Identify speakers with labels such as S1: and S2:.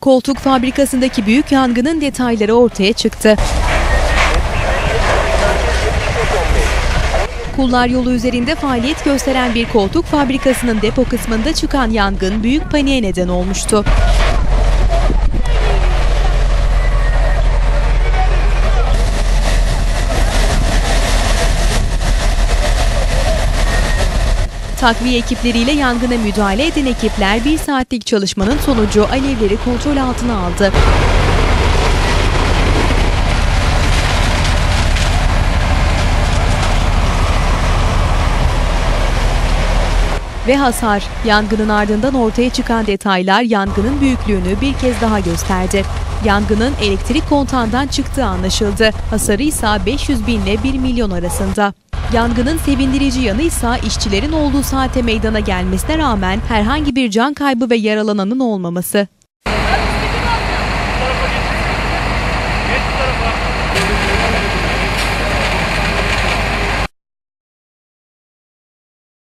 S1: koltuk fabrikasındaki büyük yangının detayları ortaya çıktı. Kullar yolu üzerinde faaliyet gösteren bir koltuk fabrikasının depo kısmında çıkan yangın büyük paniğe neden olmuştu. Takviye ekipleriyle yangına müdahale eden ekipler bir saatlik çalışmanın sonucu alevleri kontrol altına aldı. Ve hasar. Yangının ardından ortaya çıkan detaylar yangının büyüklüğünü bir kez daha gösterdi. Yangının elektrik kontağından çıktığı anlaşıldı. Hasarı ise 500 bin ile 1 milyon arasında. Yangının sevindirici yanı ise işçilerin olduğu saate meydana gelmesine rağmen herhangi bir can kaybı ve yaralananın olmaması.